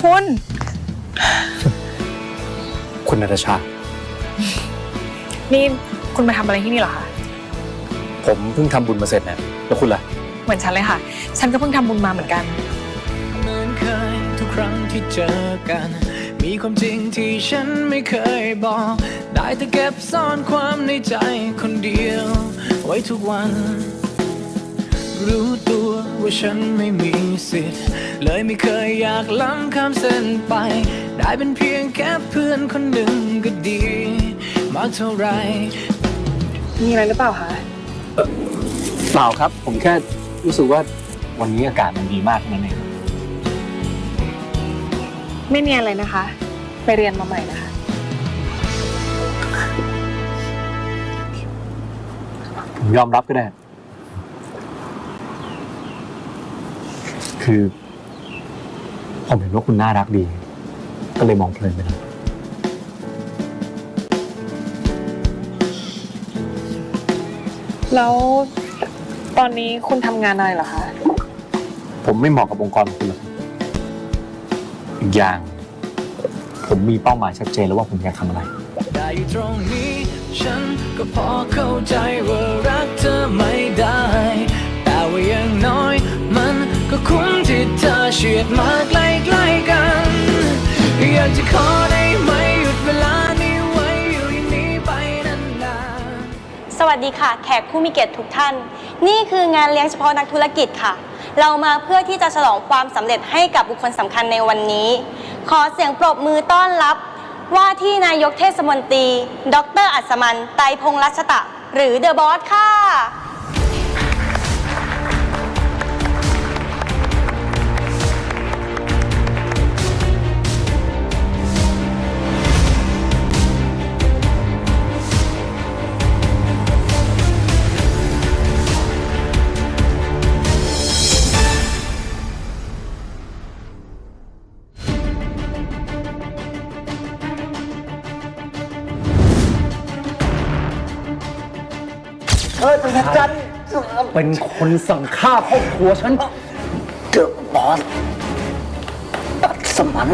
คุณ คุณนาตาชา นี่คุณมาทำอะไรที่นี่เหรอคะ ผมเพิ่งทำบุญมาเสร็จนะแล้วคุณล่ะ เหมือนฉันเลยค่ะ ฉันก็เพิ่งทำบุญมาเหมือนกัน เหมือนเคยทุกครั้งที่เจอกัน มีความจริงที่ฉันไม่เคยบอก ได้แต่เก็บซ่อนความในใจคนเดียว ไว้ทุกวัน รู้ตัวว่าฉันไม่มีสิทธิ์ เลยไม่เคยอยากล้ำข้ามเส้นไป ได้เป็นเพียงแค่เพื่อนคนหนึ่งก็ดี มากเท่าไหรมีอะไรหรือเปล่าคะ เปล่าครับ ผมแค่รู้สึกว่าวันนี้อากาศมันดีมากนั่นเอง ไม่มีอะไรนะคะ ไปเรียนมาใหม่นะคะ ผมยอมรับก็ได้ คือ ผมเห็นว่าคุณน่ารักดี ก็เลยมองเพลินไปนะแล้วตอนนี้คุณทำงานอะไรเหรอคะ ผมไม่เหมาะกับองค์กรของคุณหรอกครับ อีกอย่าง ผมมีเป้าหมายชัดเจนแล้วว่าผมอยากทำอะไร ได้อยู่ตรงนี้ฉันก็พอเข้าใจว่ารักเธอไม่ได้ แต่ว่าอย่างน้อย มันก็คุ้มที่เธอเฉียดมาใกล้ๆกัน อยากจะขอได้ไหมหยุดเวลานี้ไว้อยู่อย่างนี้ไปนานๆ สวัสดีค่ะ แขกผู้มีเกียรติทุกท่าน นี่คืองานเลี้ยงเฉพาะนักธุรกิจค่ะ เรามาเพื่อที่จะฉลองความสำเร็จให้กับบุคคลสำคัญในวันนี้ ขอเสียงปรบมือต้อนรับ ว่าที่นายกเทศมนตรี ดร อัศมันไตรพงษ์รัชตะ หรือเดอะบอสค่ะ เป็นคนสั่งฆ่าครอบครัวฉันเดอะบอสตัดสมัน